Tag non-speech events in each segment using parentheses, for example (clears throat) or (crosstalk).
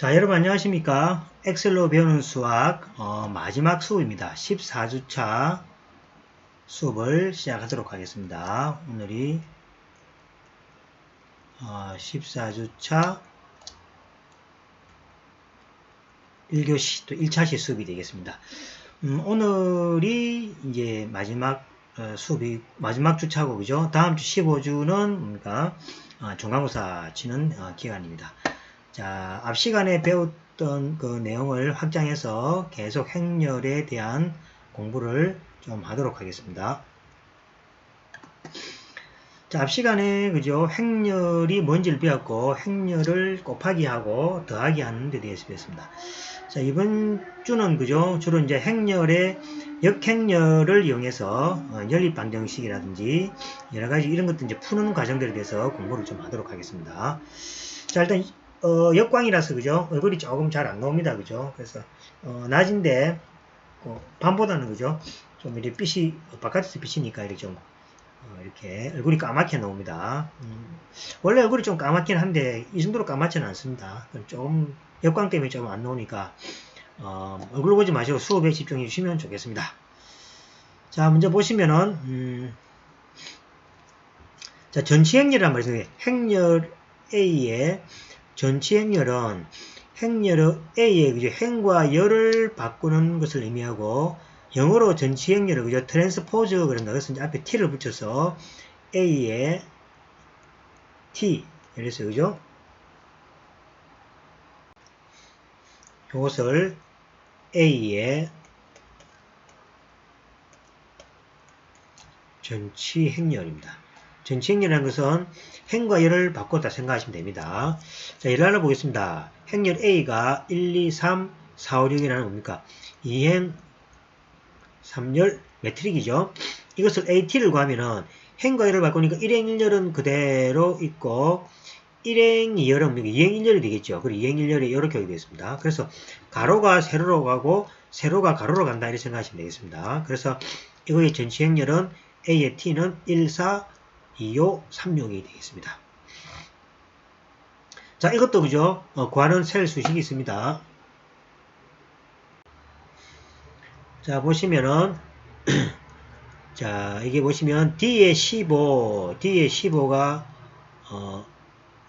자, 여러분 안녕하십니까? 엑셀로 배우는 수학 어, 마지막 수업입니다. 14주차 수업을 시작하도록 하겠습니다. 오늘이 어, 14주차 1교시 또 1차시 수업이 되겠습니다. 음, 오늘이 이제 마지막 어, 수업이 마지막 주차고 그죠? 다음 주 15주는 뭡니까? 어, 중간고사 치는 어, 기간입니다. 자, 앞 시간에 배웠던 그 내용을 확장해서 계속 행렬에 대한 공부를 좀 하도록 하겠습니다. 자, 앞 시간에 그죠? 행렬이 뭔지를 배웠고 행렬을 곱하기 하고 더하기 하는 데 대해서 배웠습니다. 자, 이번 주는 그죠? 주로 이제 행렬의 역행렬을 이용해서 어, 연립 방정식이라든지 여러 가지 이런 것들 이제 푸는 과정들에 대해서 공부를 좀 하도록 하겠습니다. 자, 일단 어, 역광이라서 그죠? 얼굴이 조금 잘 안 나옵니다. 그죠? 그래서 어, 낮인데 어, 밤보다는 그죠? 좀 이렇게 빛이 바깥에서 비치니까 이렇게 좀 어, 이렇게 얼굴이 까맣게 나옵니다. 음, 원래 얼굴이 좀 까맣긴 한데 이 정도로 까맣지는 않습니다. 좀 역광 때문에 좀 안 나오니까 어, 얼굴 보지 마시고 수업에 집중해 주시면 좋겠습니다. 자, 먼저 보시면은 음, 자 전치 행렬이란 말이죠. 행렬 A에 전치 행렬은 행렬의 A의 그죠? 행과 열을 바꾸는 것을 의미하고 영어로 전치 행렬을 그죠? 트랜스포즈 그런다. 그래서 이제 앞에 T를 붙여서 A의 T 이래서 그죠? 이것을 A의 전치 행렬입니다. 전치행렬이라는 것은 행과 열을 바꿨다 생각하시면 됩니다. 자, 예를 하나 보겠습니다. 행렬 A가 1, 2, 3, 4, 5, 6이라는 뭡니까? 2행, 3열, 매트릭이죠. 이것을 AT를 구하면은 행과 열을 바꾸니까 1행 1열은 그대로 있고 1행 2열은 2행 1열이 되겠죠. 그리고 2행 1열이 이렇게 되겠습니다. 그래서 가로가 세로로 가고 세로가 가로로 간다 이렇게 생각하시면 되겠습니다. 그래서 이거의 전치행렬은 A의 T는 1, 4, 2호 36이 되겠습니다. 자, 이것도 그죠? 어, 구하는 셀 수식이 있습니다. 자, 보시면은, (clears throat) 자, 이게 보시면 D의 15, D의 15가, 어,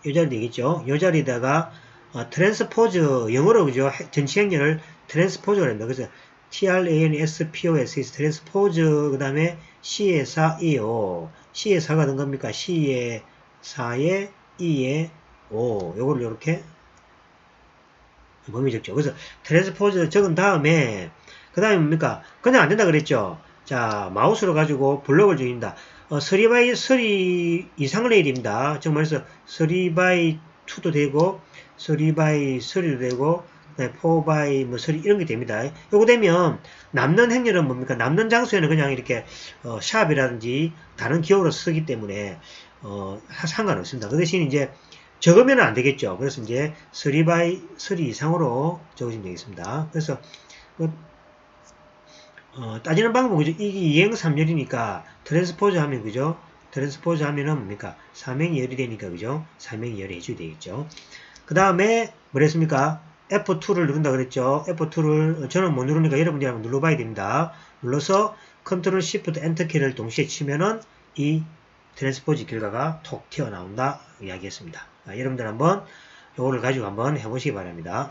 요 자리 되겠죠? 요 자리에다가, 어, 트랜스포즈, 영어로 그죠? 전치 행렬을 트랜스포즈가 된다. 그래서 TRANSPOS, 트랜스포즈, 그 다음에 C의 4, E5, C의 4가 된 겁니까? C의 4에 E의 5. 요거를 이렇게 범위 적죠. 그래서 트랜스포즈 적은 다음에 그 다음에 뭡니까? 그냥 안 된다 그랬죠. 자 마우스로 가지고 블록을 죽인다. 어, 3by 3 이상을. 즉 말해서 3by 2도 되고 3by 3도 되고 4by 뭐3 이런 게 됩니다. 요거 되면 남는 행렬은 뭡니까? 남는 장소에는 그냥 이렇게 어, 샵이라든지 다른 기호로 쓰기 때문에 어, 상관없습니다. 그 대신 이제 적으면 안 되겠죠. 그래서 이제 3by 3 이상으로 적으시면 되겠습니다. 그래서 그, 어, 따지는 방법은 그죠? 이게 2행 3열이니까 트랜스포즈 하면 그죠? 트랜스포즈 하면은 뭡니까? 3행 2열이 되니까 그죠? 3행 2열이 해줘야 되겠죠. 그 다음에 뭐랬습니까? F2를 누른다 그랬죠. F2를 저는 못 누르니까 여러분들이 한번 눌러봐야 됩니다. 눌러서 컨트롤 Shift 엔터 키를 동시에 치면은 이 트랜스포즈 결과가 톡 튀어나온다 이야기했습니다. 자, 여러분들 한번 요거를 가지고 한번 해보시기 바랍니다.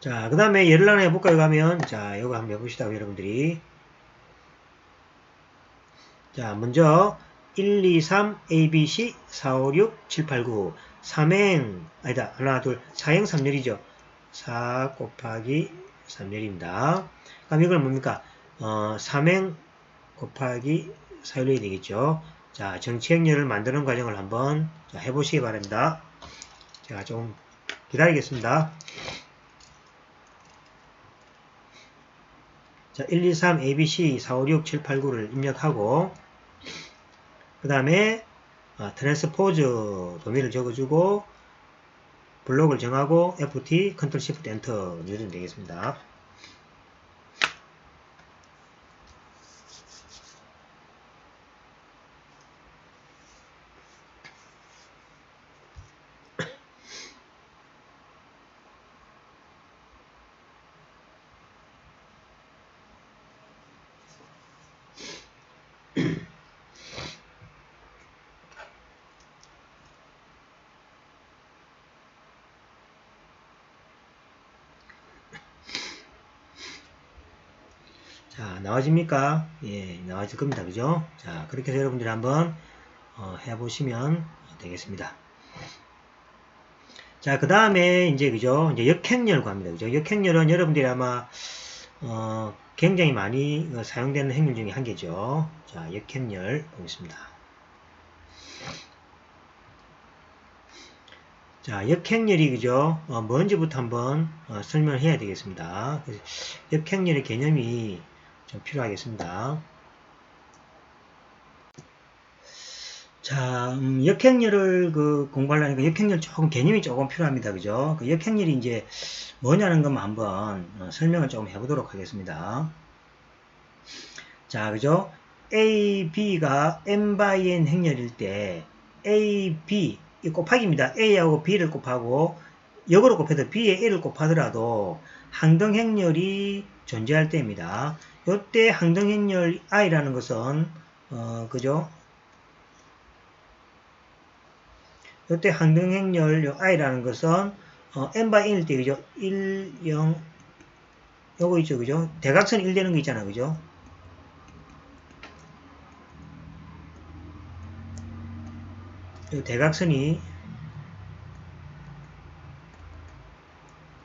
자, 그 다음에 예를 하나 해볼까요? 가면, 자, 요거 한번 해봅시다, 여러분들이. 자, 먼저, 1, 2, 3, A, B, C, 4, 5, 6, 7, 8, 9. 3행, 아니다. 하나, 둘, 4행 3열이죠. 4 곱하기 3열입니다. 그럼 이걸 뭡니까? 어, 3행 곱하기 4열이 되겠죠. 자, 정치행렬을 만드는 과정을 한번 자, 해보시기 바랍니다. 제가 좀 기다리겠습니다. 자, 1, 2, 3, A, B, C, 4, 5, 6, 7, 8, 9를 입력하고 그 다음에 어, 트랜스포즈 도면을 적어주고 블록을 정하고 FT 컨트롤 시프트 엔터 누르면 되겠습니다. 자, 나와집니까? 예, 나와질 겁니다. 그죠? 자, 그렇게 해서 여러분들이 한번 어, 해보시면 되겠습니다. 자, 그 다음에 이제 그죠? 이제 역행렬 구합니다. 그죠? 역행렬은 여러분들이 아마 어, 굉장히 많이 어, 사용되는 행렬 중에 한 개죠. 자, 역행렬 보겠습니다. 자, 역행렬이 그죠? 어, 뭔지부터 한번 어, 설명을 해야 되겠습니다. 그래서 역행렬의 개념이 좀 필요하겠습니다. 자, 음, 역행렬을 그 공부하려니까 역행렬 조금 개념이 조금 필요합니다. 그죠? 그 역행렬이 이제 뭐냐는 것만 한번 어, 설명을 조금 해보도록 하겠습니다. 자, 그죠? A, B가 n by n 행렬일 때 A, B 이 곱하기입니다. A하고 B를 곱하고 역으로 곱해도 B에 A를 곱하더라도 항등행렬이 존재할 때입니다. 이때 항등행렬 I라는 것은 어, 그죠? 이때 항등행렬 I라는 것은 어, n by 1일 때 그죠? 1, 0 요거 있죠 그죠? 대각선 1 되는 거 있잖아 그죠? 대각선이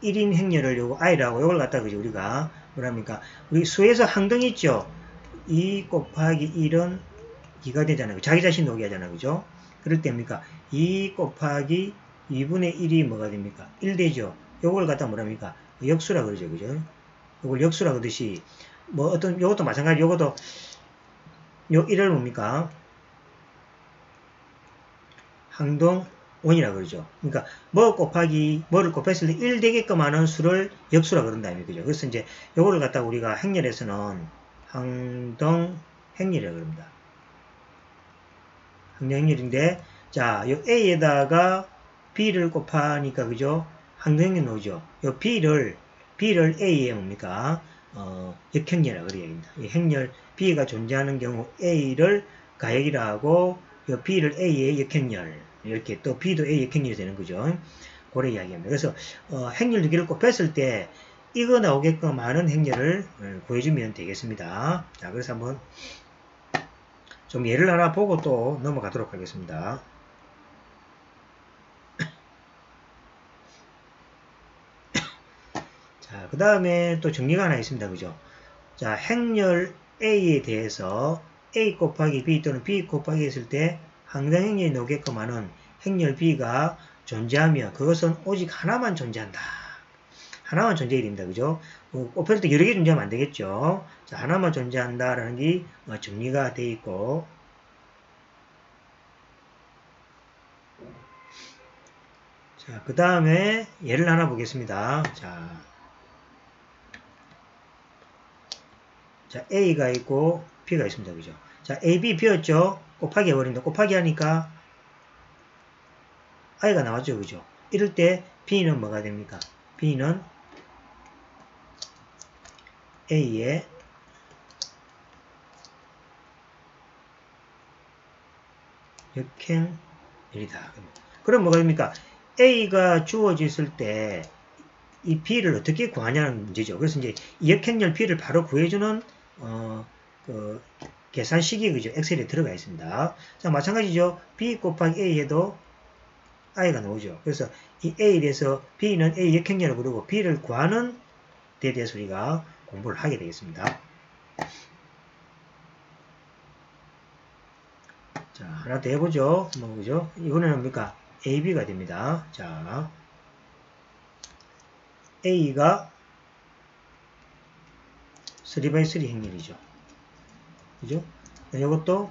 1인 행렬을 요거 i라고 요걸 갖다 그죠 우리가 뭐랍니까? 우리 수에서 항등 있죠? 2 곱하기 1은 2가 되잖아요. 자기 자신 녹이 하잖아요. 그죠? 그럴 때입니까? 2 곱하기 2분의 1이 뭐가 됩니까? 1 되죠? 요걸 갖다 뭐랍니까? 역수라 그러죠. 그죠? 요걸 역수라 그러듯이 뭐 어떤 요것도 마찬가지. 요것도 요 1을 뭡니까? 항동 원이라 그러죠. 그러니까 뭐 곱하기 뭐를 곱했을 때 1 되게끔 하는 수를 역수라 그런다 이거죠. 그래서 이제 요거를 갖다 우리가 행렬에서는 항동 행렬이라고 그럽니다. 항동 행렬인데 자, 요 A에다가 B를 곱하니까 그죠? 항동 행렬 나오죠. 요 B를 B를 A에 뭡니까? 어, 역행렬이라고 그래야 됩니다. 이 행렬 B가 존재하는 경우 A를 가역이라 하고 요 B를 A의 역행렬 이렇게 또 B도 A 역행렬이 되는 거죠. 고래 이야기합니다. 그래서 어, 행렬 두 개를 곱했을 때 이거 나오게끔 하는 행렬을 어, 구해주면 되겠습니다. 자, 그래서 한번 좀 예를 하나 보고 또 넘어가도록 하겠습니다. (coughs) 자, 그 다음에 또 정리가 하나 있습니다. 그죠? 자, 행렬 A에 대해서 A 곱하기 B 또는 B 곱하기 했을 때 항등행렬이 나오게끔 하는 행렬 B가 존재하며 그것은 오직 하나만 존재한다. 하나만 존재해야 됩니다. 그죠? 뭐, 오페르트 여러 개 존재하면 안 되겠죠. 자, 하나만 존재한다라는 게 어, 정리가 되어 있고 자, 그 다음에 예를 하나 보겠습니다. 자, 자, A가 있고 B가 있습니다. 그죠? 자, A, B, B였죠? 곱하기 해버린다. 곱하기 하니까 i가 나왔죠. 그죠? 이럴 때 b는 뭐가 됩니까? b는 a의 역행률이다. 그럼 뭐가 됩니까? a가 주어졌을 때 이 b를 어떻게 구하냐는 문제죠. 그래서 이제 역행렬 b를 바로 구해주는 어, 그 계산식이 그죠? 엑셀에 들어가 있습니다. 자, 마찬가지죠. b 곱하기 a에도 i가 나오죠. 그래서 이 a에 대해서 b는 a 역행렬을 부르고 b를 구하는 데 대해서 우리가 공부를 하게 되겠습니다. 자, 하나 더 해보죠. 뭐, 그죠? 이거는 뭡니까? ab가 됩니다. 자, a가 3x3 행렬이죠. 그죠? 이것도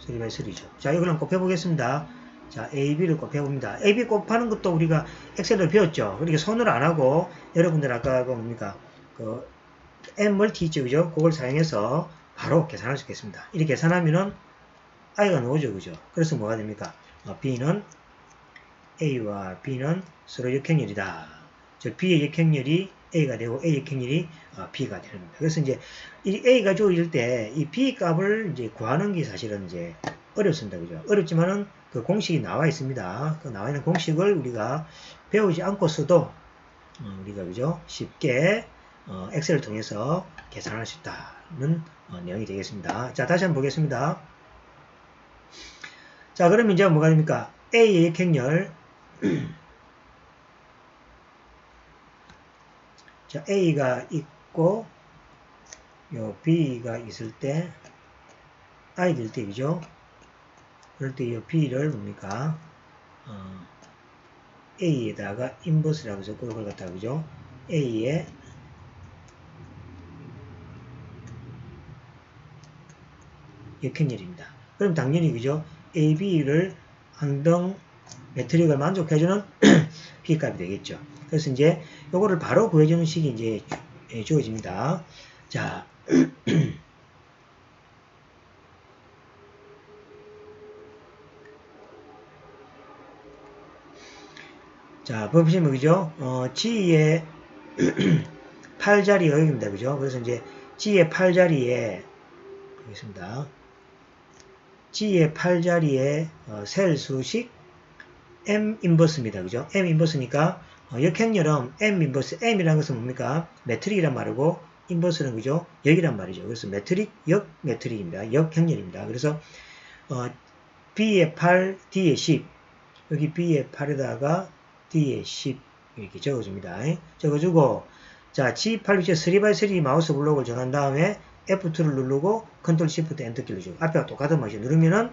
3x3죠. 자, 이거는 곱해보겠습니다. 자, AB를 곱해봅니다. AB 곱하는 것도 우리가 엑셀을 배웠죠. 그러니까 손으로 안 하고, 여러분들 아까 그 뭡니까? 그, M 멀티 있죠. 그죠? 그걸 사용해서 바로 계산할 수 있겠습니다. 이렇게 계산하면은 I가 나오죠. 그죠? 그래서 뭐가 됩니까? 어, B는 A와 B는 서로 역행렬이다. 즉, B의 역행렬이 A가 되고 A 역행렬이 어, B가 되는 겁니다. 그래서 이제 이 A가 주어질 때이 B 값을 이제 구하는 게 사실은 이제 어렵습니다. 그죠? 어렵지만은 그 공식이 나와 있습니다. 그 나와 있는 공식을 우리가 배우지 않고서도 어, 우리가 그죠? 쉽게 어, 엑셀을 통해서 계산할 수 있다는 어, 내용이 되겠습니다. 자, 다시 한번 보겠습니다. 자, 그러면 이제 뭐가 됩니까? A의 역행렬. (clears throat) 자, A가 있고, 요 B가 있을 때, I 될 때, 그죠? 그럴 때 이 B를 뭡니까? 어, A에다가 인버스라고 해서 그걸 갖다 그죠? A에 역행렬입니다. 그럼 당연히 그죠? A, B를 항등 매트릭을 만족해주는 B값이 되겠죠. 그래서 이제 요거를 바로 구해주는 식이 이제 주- 예, 주어집니다. 자, (clears throat) 자, 보시면 그죠? 어, G의 (clears throat) 8자리 여기입니다. 그죠? 그래서 이제 G의 8자리에 보겠습니다. G의 8자리에 어, 셀 수식 M 인버스입니다. 그죠? M 인버스니까 어, 역행렬은 M 인버스 M이라는 것은 뭡니까? 매트릭이란 말이고 인버스는 그죠? 역이란 말이죠. 그래서 매트릭, 역 매트릭입니다. 역행렬입니다. 그래서 어, B의 8, D의 10 여기 B의 8에다가 D의 10 이렇게 적어줍니다. 적어주고 자 G8 위치에 3x3 마우스 블록을 정한 다음에 F2를 누르고 컨트롤 시프트 엔터 키를 주고 앞에가 똑같은 맛이 누르면은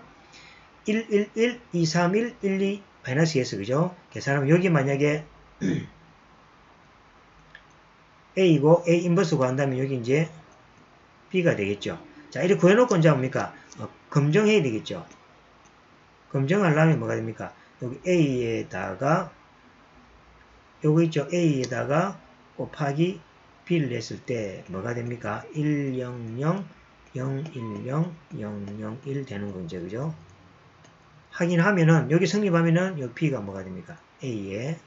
111 231 12 마이너스 S 그죠? 계산하면 여기 만약에 A이고 (clears throat) A 인버스 구한다면 여기 이제 B가 되겠죠. 자 이렇게 구해놓고 이제 뭡니까? 어, 검정해야 되겠죠. 검정하려면 뭐가 됩니까? 여기 A에다가 요거 있죠. A에다가 곱하기 B를 냈을 때 뭐가 됩니까? 100 010 001 되는 거 이제 그죠? 확인하면은 여기 성립하면은 요 B가 뭐가 됩니까? A에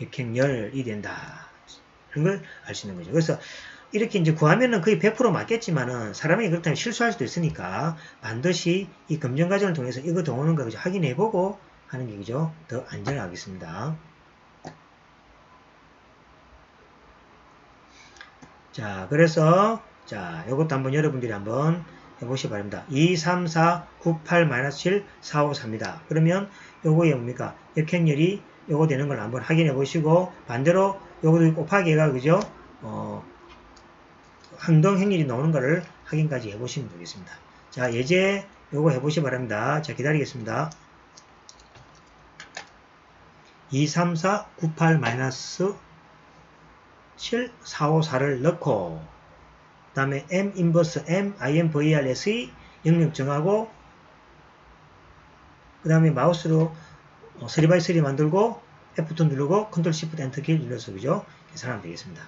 역행열이 된다. 이런 걸 알 수 있는 거죠. 그래서 이렇게 이제 구하면은 거의 100% 맞겠지만은 사람이 그렇다면 실수할 수도 있으니까 반드시 이 검정 과정을 통해서 이거 동오는 거 그죠? 확인해 보고 하는 게 그죠? 더 안전하겠습니다. 자, 그래서 자, 요것도 한번 여러분들이 한번 해보시기 바랍니다. 2, 3, 4, 9, 8, 7, 4, 5, 4입니다. 그러면 요거에 뭡니까? 역행렬이 요거 되는 걸 한번 확인해 보시고 반대로 요거도 곱하기 해가 그죠? 어, 항동 행렬이 나오는 거를 확인까지 해보시면 되겠습니다. 자, 예제 요거 해보시기 바랍니다. 자, 기다리겠습니다. 2, 3, 4, 9, 8, 마이너스 7, 4, 5, 4를 넣고 그 다음에 M 인버스 M, IMVRSE 영역 정하고 그 다음에 마우스로 3x3 만들고 F2 누르고 컨트롤 시프트 엔터 키 눌러서 그죠? 계산하면 되겠습니다.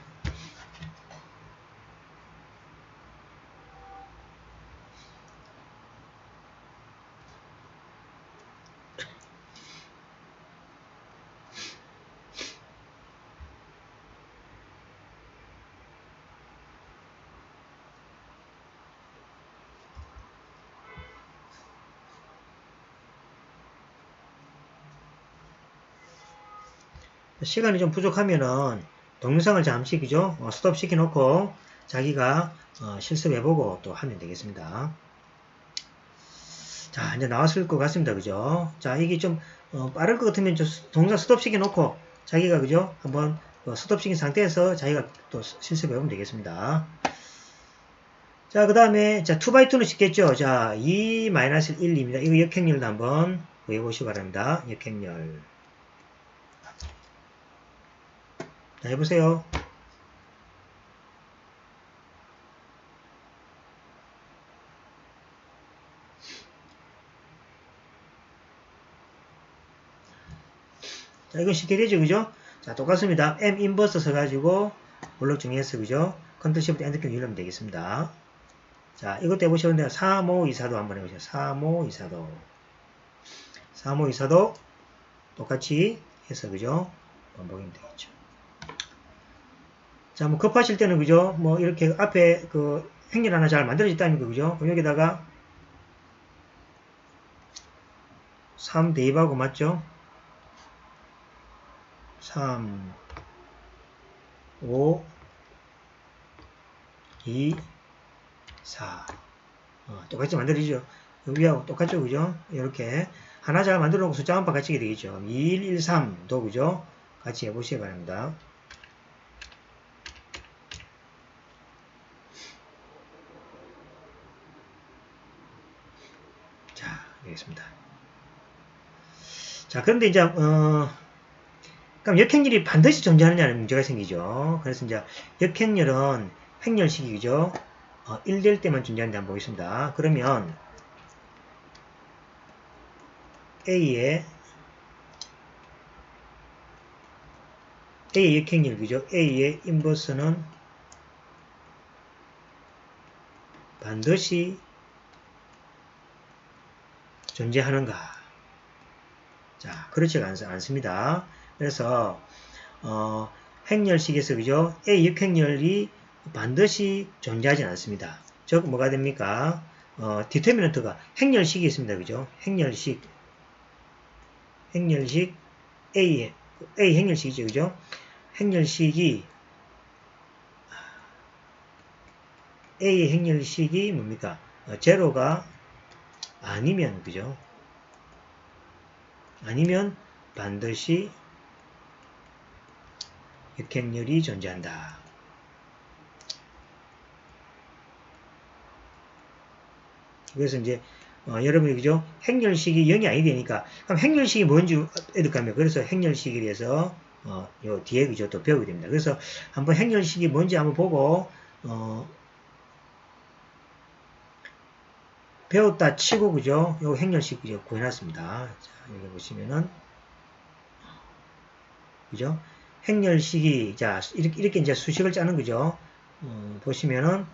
시간이 좀 부족하면은 동영상을 잠시 그죠? 어, 스톱 시켜놓고 자기가 어, 실습해보고 또 하면 되겠습니다. 자 이제 나왔을 것 같습니다. 그죠? 자 이게 좀 어, 빠를 것 같으면 좀 동영상 스톱 시켜놓고 자기가 그죠? 한번 어, 스톱 시킨 상태에서 자기가 또 실습해보면 되겠습니다. 자, 그 다음에, 자, 2x2는 쉽겠죠? 자, 2-1입니다. 이거 역행렬도 한번 구해보시기 바랍니다. 역행렬. 자, 해보세요. 자, 이건 쉽게 되죠, 그죠? 자, 똑같습니다. M 인버스 써가지고 블록 정리해서, 그죠? 컨트롤 시프트 엔터키 누르면 되겠습니다. 자, 이것도 해보시는데, 352사도 한번 해보세요. 352사도. 352사도 똑같이 해서, 그죠? 반복이면 되겠죠. 자, 뭐 급하실 때는 그죠? 뭐 이렇게 앞에 그 행렬 하나 잘 만들어졌다니까 그죠? 그럼 여기다가 3 대입하고 맞죠? 3, 5, 2, 4. 어, 똑같이 만들어지죠. 위하고 똑같죠, 그죠? 이렇게 하나 잘 만들어 놓고 숫자 한번 같이 되겠죠. 2, 1, 1, 3도 그죠? 같이 해보시기 바랍니다. 자, 되겠습니다. 자, 그런데 이제, 어, 그럼 역행렬이 반드시 존재하느냐는 문제가 생기죠. 그래서 이제 역행렬은 행렬식이죠. 어, 1될 때만 존재하는지 한번 보겠습니다. 그러면 A의 A의 역행렬, 그죠? A의 인버스는 반드시 존재하는가? 자, 그렇지가 않, 않습니다. 그래서 어, 행렬식에서 그죠? A 역행렬이 반드시 존재하지 않습니다. 즉 뭐가 됩니까? 어, 디터미넌트가 행렬식이 있습니다. 그죠? 행렬식 행렬식 A A 행렬식이죠. 그죠? 행렬식이 A 행렬식이 뭡니까? 어, 제로가 아니면 그죠? 아니면 반드시 역행렬이 존재한다. 그래서 이제 어, 여러분이 그죠? 행렬식이 0이 아니 되니까 그럼 행렬식이 뭔지 어떡하면 그래서 행렬식에 대해서 어, 요 뒤에 그죠? 또 배우게 됩니다. 그래서 한번 행렬식이 뭔지 한번 보고 어, 배웠다 치고 그죠? 요 행렬식 그죠? 구해놨습니다. 자, 여기 보시면은 그죠? 행렬식이 자 이렇게, 이렇게 이제 수식을 짜는 거죠. 어, 보시면은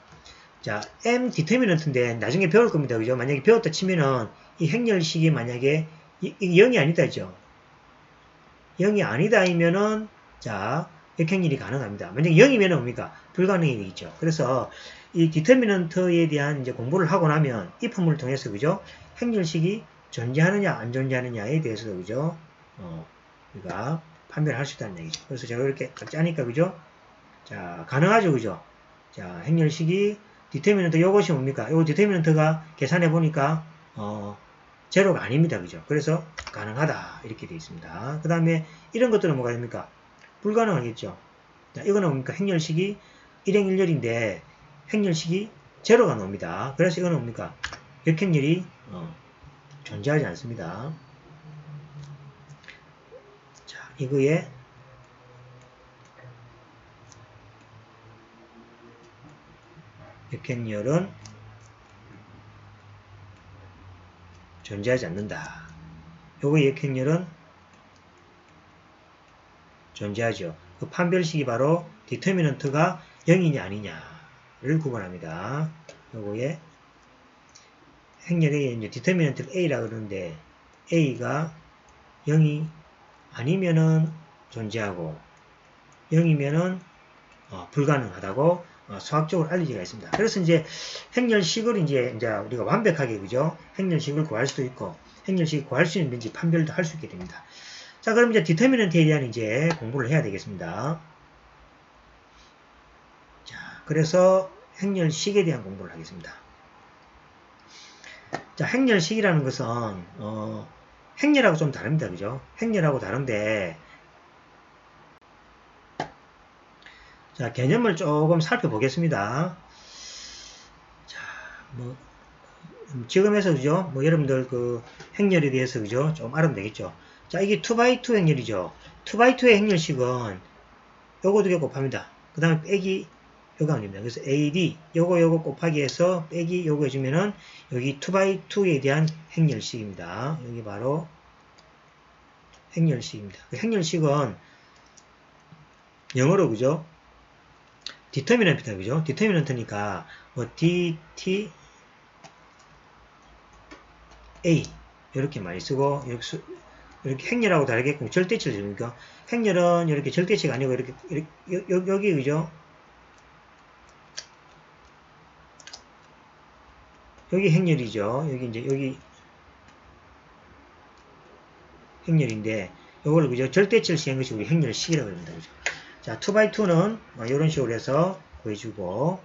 자 m 디터미넌트인데 나중에 배울 겁니다. 그죠? 만약에 배웠다 치면은 이 행렬식이 만약에 이, 이 0이 아니다죠. 0이 아니다이면은 자 역행렬이 가능합니다. 만약에 0이면 뭡니까? 불가능이 되겠죠. 그래서 이 디터미넌트에 대한 이제 공부를 하고 나면 이 폼을 통해서 그죠? 행렬식이 존재하느냐 안 존재하느냐에 대해서도 그죠? 어, 우리가 판별을 할수 있다는 얘기죠. 그래서 제가 이렇게 짜니까 그죠? 자, 가능하죠, 그죠? 자, 행렬식이 디터미넌트 이것이 뭡니까? 요 디터미넌트가 계산해 보니까 어, 제로가 아닙니다, 그죠? 그래서 가능하다 이렇게 되어 있습니다. 그 다음에 이런 것들은 뭐가 됩니까? 불가능하겠죠. 자, 이거는 뭡니까? 행렬식이 일행일렬인데 행렬식이 제로가 나옵니다. 그래서 이거는 뭡니까? 역행렬이 어, 존재하지 않습니다. 이거에 역행열은 존재하지 않는다. 요거 역행열은 존재하죠. 그 판별식이 바로 디터미넌트가 0이냐 아니냐 를 구분합니다. 요거에 행렬의 이제 디터미넌트를 A라 그러는데 A가 0이 아니면은 존재하고 0이면은 어, 불가능하다고 어, 수학적으로 알려지가 있습니다. 그래서 이제 행렬식을 이제, 이제 우리가 완벽하게 그죠? 행렬식을 구할 수도 있고 행렬식을 구할 수 있는지 판별도 할 수 있게 됩니다. 자, 그럼 이제 디터미넌트에 대한 이제 공부를 해야 되겠습니다. 자, 그래서 행렬식에 대한 공부를 하겠습니다. 자, 행렬식이라는 것은 어, 행렬하고 좀 다릅니다. 그죠? 행렬하고 다른데 자, 개념을 조금 살펴보겠습니다. 자, 뭐 지금에서 그죠? 뭐 여러분들 그 행렬에 대해서 그죠? 좀 알아면 되겠죠. 자, 이게 2x2 행렬이죠. 2x2의 행렬식은 요거 두 개 곱합니다. 그 다음에 빼기 요거 아닙니다. 그래서 AD 요거 요거 곱하기 해서 빼기 요거 해주면은 여기 2x2에 대한 행렬식입니다. 여기 바로 행렬식입니다. 그 행렬식은 영어로 그죠? 디터미넌트다 그죠? 디터미넌트니까 뭐 D, T, A 이렇게 많이 쓰고 이렇게, 수, 이렇게 행렬하고 다르게끔 절대치입니까? 행렬은 이렇게 절대치가 아니고 이렇게, 이렇게 여, 여기 그죠? 여기 행렬이죠. 여기 이제 여기 행렬인데 요걸 그죠? 절대치를 시한 것이 우리 행렬식이라고 합니다. 그죠? 자, 2x2는 뭐 이런 식으로 해서 구해주고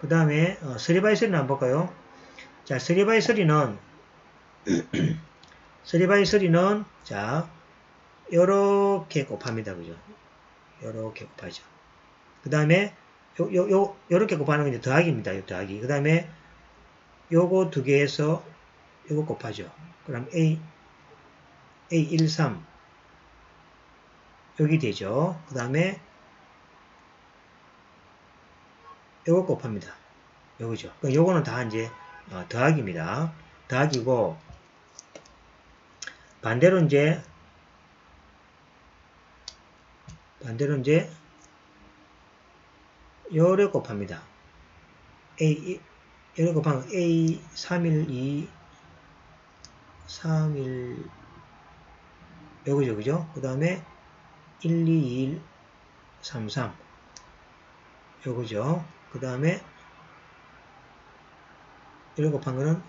그 다음에 어, 3x3는 한번 볼까요? 자, 3x3는 3x3는 (clears throat) 자, 요렇게 곱합니다. 그죠? 요렇게 곱하죠. 그 다음에 요, 요, 요, 요렇게 곱하는 건 이제 더하기입니다. 요 더하기. 그 다음에 요거 두 개에서 요거 곱하죠. 그럼 A, A13 여기 되죠. 그 다음에 요거 곱합니다. 요거죠. 그러니까 요거는 다 이제 어, 더하기입니다. 더하기고 반대로 이제 반대로 이제 요래 곱합니다. A 요래 곱하면 A 312 3일 요거죠 그죠? 그 다음에 1, 2, 1, 3, 3 요거죠. 그 다음에 이런 곱한 거는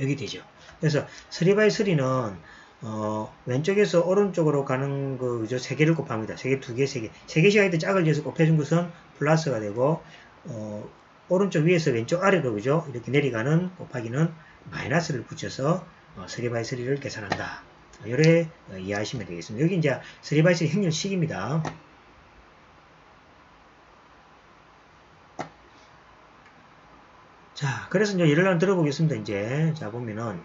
여기 되죠. 그래서 3x3는 어, 왼쪽에서 오른쪽으로 가는 거, 그죠? 세 개를 곱합니다. 세 개, 두 개, 세 개. 세 개씩 하기 짝을 지어서 곱해준 것은 플러스가 되고, 어, 오른쪽 위에서 왼쪽 아래로, 그죠? 이렇게 내려가는 곱하기는 마이너스를 붙여서 어, 3x3를 계산한다. 요래 어, 이해하시면 되겠습니다. 여기 이제 3x3 행렬식입니다. 자, 그래서 이제 예를 한번 들어보겠습니다. 이제 자 보면은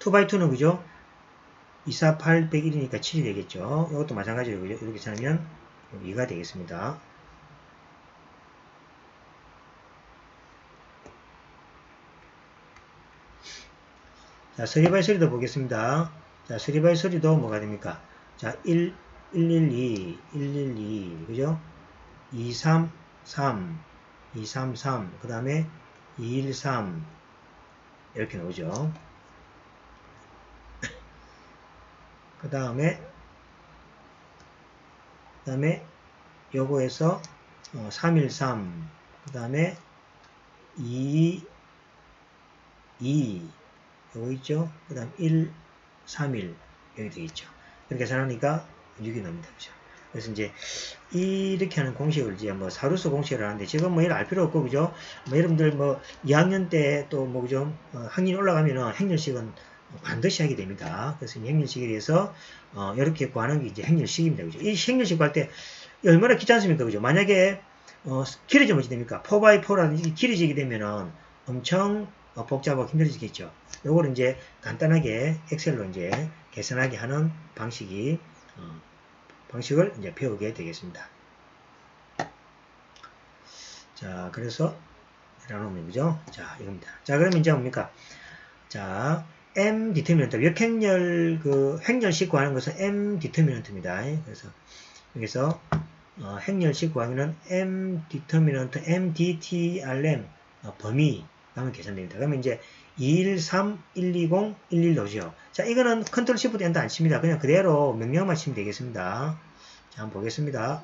투 바이2는 그죠? 2, 4, 8, 101이니까 7이 되겠죠. 이것도 마찬가지로? 이렇게 찾으면 2가 되겠습니다. 자, 3바이3도 보겠습니다. 자, 3바이3도 뭐가 됩니까? 자, 1, 112, 112, 그죠? 233, 233, 그 다음에 213, 이렇게 나오죠. 그 다음에, 그 다음에, 요거에서, 어, 313, 그 다음에, 2, 2, 요거 있죠? 그 다음 1, 3, 1, 여기 되겠죠. 이렇게 계산하니까 6이 나옵니다. 그죠? 그래서 이제 이렇게 하는 공식을 이제 뭐 사루수 공식을 하는데 지금 뭐 이런 알 필요 없고 그죠? 뭐 여러분들 뭐 2학년 때 또 뭐 그죠? 어, 학년 올라가면은 행렬식은 반드시 하게 됩니다. 그래서 이 행렬식에 대해서 어, 이렇게 구하는 게 이제 행렬식입니다. 그죠? 이 행렬식 구할 때 얼마나 귀찮습니까? 그죠? 만약에 어, 길어지면 어찌 됩니까? 4x4라는 길어지게 되면은 엄청 어, 복잡하고 힘들어지겠죠. 요거를 이제 간단하게 엑셀로 이제 계산하게 하는 방식이 어, 방식을 이제 배우게 되겠습니다. 자, 그래서 이라는 거죠. 자, 이겁니다. 자, 그러면 이제 뭡니까? 자, M 디터미넌트 역행렬 그 행렬식 구하는 것은 M 디터미넌트입니다. 그래서 여기서 어, 행렬식 구하기는 M 디터미넌트 MDTRM 어, 범위 하면 계산됩니다. 그러면 이제 213, 120, 11 넣으죠. 자, 이거는 컨트롤 시프트 엔터 안 칩니다. 그냥 그대로 명령만 치면 되겠습니다. 자, 한번 보겠습니다.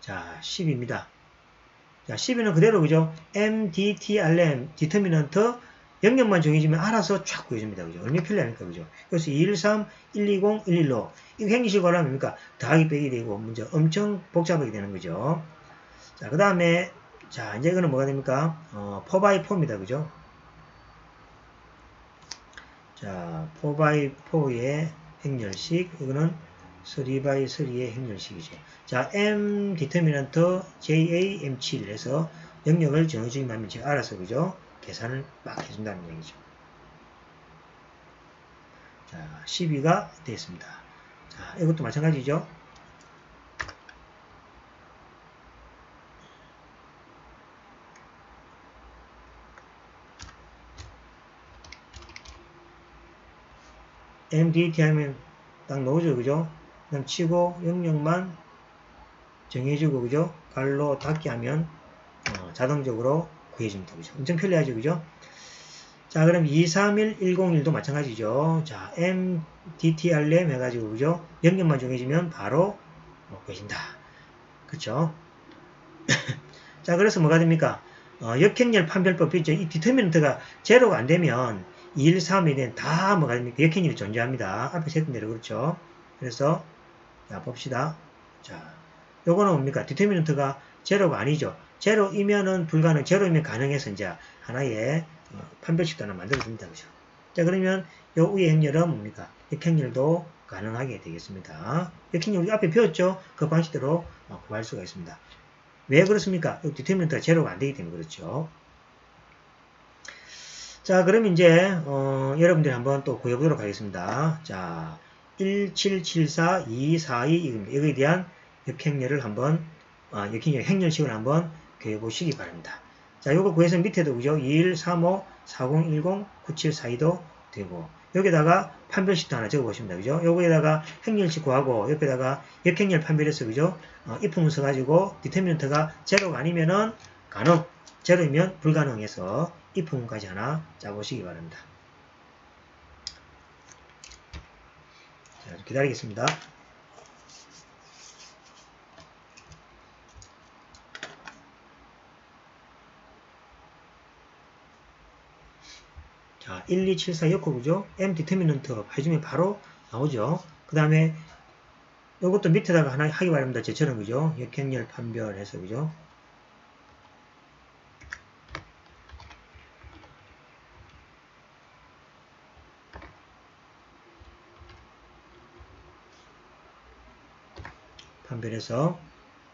자, 10입니다. 자, 12는 그대로 그죠? MDTRM, 디터미넌트 영역만 정해지면 알아서 쫙 구해줍니다. 그죠? 얼마나 편리합니까? 그죠? 그래서 213, 120, 115. 이거 행기식으로 하면 뭡니까? 더하기 빼기 되고, 문제 엄청 복잡하게 되는 거죠. 자, 그 다음에 자, 이제 이거는 뭐가 됩니까? 어, 4x4입니다. 그죠? 자, 4x4의 행렬식, 이거는 3x3의 행렬식이죠. 자, M 디터미넌트 JAM7 해서 영역을 정해주기만 하면 제가 알아서, 그죠? 계산을 막 해준다는 얘기죠. 자, 12가 되었습니다. 자, 이것도 마찬가지죠. MDT 하면 딱 넣어줘 그죠? 그냥 치고 영역만 정해주고 그죠? 갈로 닫기 하면 어, 자동적으로 구해줍니다 그죠? 엄청 편리하죠 그죠? 자 그럼 231101도 마찬가지죠. 자 MDTRM 해가지고 그죠? 영역만 정해지면 바로 어, 구해진다. 그쵸? (coughs) 자, 그래서 뭐가 됩니까? 어, 역행렬 판별법 있죠. 이 디터미넌트가 제로가 안 되면 2, 1, 3에 대한 다 뭐가 됩니까? 역행렬이 존재합니다. 앞에서 했던 대로 그렇죠. 그래서 자, 봅시다. 자, 요거는 뭡니까? 디터미넌트가 제로가 아니죠. 제로이면은 불가능, 제로이면 가능해서 이제 하나의 어, 판별식도 하나 만들어줍니다. 그죠? 자, 그러면 요 위의 행렬은 뭡니까? 역행렬도 가능하게 되겠습니다. 역행렬 우리 앞에 배웠죠? 그 방식대로 어, 구할 수가 있습니다. 왜 그렇습니까? 이 디터미넌트가 제로가 안 되기 때문에 그렇죠. 자, 그럼 이제 어, 여러분들이 한번 또 구해보도록 하겠습니다. 자, 1774, 242 이겁니다. 이거에 대한 역행렬을 한번 아, 역행렬 행렬식을 한번 구해 보시기 바랍니다. 자, 요거 구해서 밑에도 그죠? 21, 35, 4010, 9742도 되고 여기다가 판별식도 하나 적어보십니다. 그죠? 요거에다가 행렬식 구하고 옆에다가 역행렬 판별해서 그죠? 어, 입품을 써가지고 디터미넌트가 제로가 아니면은 가능, 제로이면 불가능해서 입품까지 하나 짜보시기 바랍니다. 자, 기다리겠습니다. 자, 1, 2, 7, 4 였고, 그죠? M 디터미넌트 해주면 바로 나오죠. 그 다음에 이것도 밑에다가 하나 하기 바랍니다. 제처럼, 그죠? 역행렬 판별해서, 그죠? 판별해서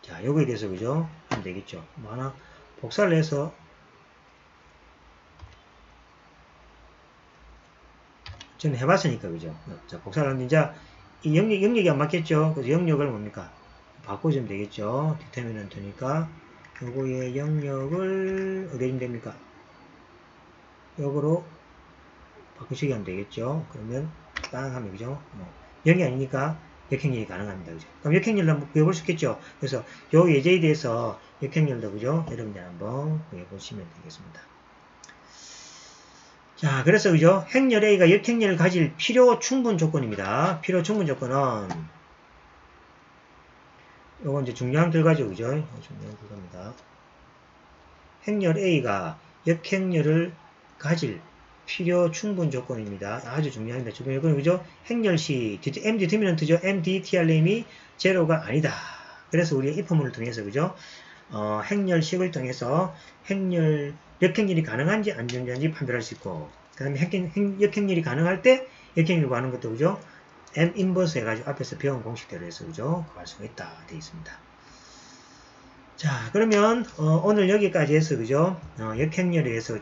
자 요거에 대해서 그죠 하면 되겠죠 뭐 하나 복사를 해서 저는 해봤으니까 그죠 자 복사를 하면 이제 이 영역, 영역이 안 맞겠죠 그래서 영역을 뭡니까 바꿔주면 되겠죠 디터미넌트니까 요거의 영역을 어디 면 됩니까 요거로 바꾸시기 하면 되겠죠 그러면 땅 하면 그죠 뭐, 0이 아니니까 역행렬이 가능합니다. 그죠? 그럼 역행렬도 한번 구해볼 수 있겠죠? 그래서 요 예제에 대해서 역행렬도 그죠? 여러분들 한번 구해보시면 되겠습니다. 자, 그래서 그죠? 행렬 A가 역행렬을 가질 필요 충분 조건입니다. 필요 충분 조건은 요건 이제 중요한 결과죠. 그죠? 중요한 결과입니다. 행렬 A가 역행렬을 가질 필요 충분 조건입니다. 아주 중요합니다. 조건 요건 그죠? 행렬시 M 디터미넌트죠. M D T R M이 제로가 아니다. 그래서 우리가 if문을 통해서 그죠? 어, 행렬식을 통해서 행렬 역행렬이 가능한지 안 가능한지 판별할 수 있고 그 다음에 역행렬이 가능할 때 역행렬 구하는 것도 그죠? M 인버스 해가지고 앞에서 배운 공식대로 해서 그죠? 구할 수가 있다 되어 있습니다. 자 그러면 어, 오늘 여기까지 해서 그죠? 어, 역행렬에 대해서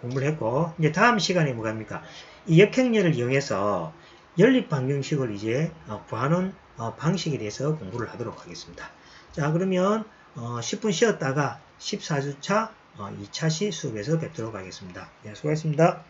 공부를 했고 이제 다음 시간에 뭐갑니까? 이 역행렬을 이용해서 연립 방정식을 이제 어, 구하는 어, 방식에 대해서 공부를 하도록 하겠습니다. 자 그러면 10분 어, 쉬었다가 14주차 2차 시 수업에서 뵙도록 하겠습니다. 네, 수고하셨습니다.